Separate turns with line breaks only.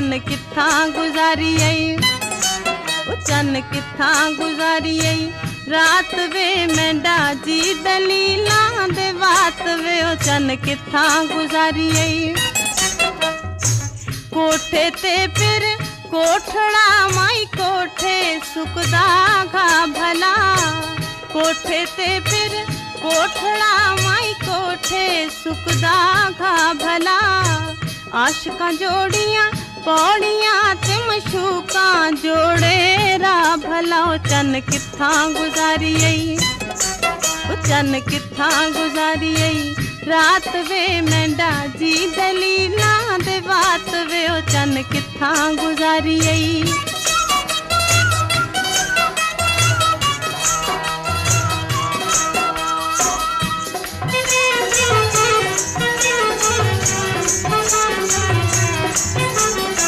चन किथा गुजारी आई। चन किथा गुजारी रात वे मैं डाजी दलीला दे बात वे, ओ चन किथा गुजारी कोठे ते फिर कोठड़ा माई, कोठे सुखदा घा भला। कोठे ते फिर कोठड़ा माई, कोठे सुखदा घा भला। आशका जोड़ियाँ पौड़ियाँ ते मशूका जोड़े रा भला चन किथा गुजारी चन किथा गुजारी रात वे मैं डाजी दलीला दे बात वे चन किथा गुजारी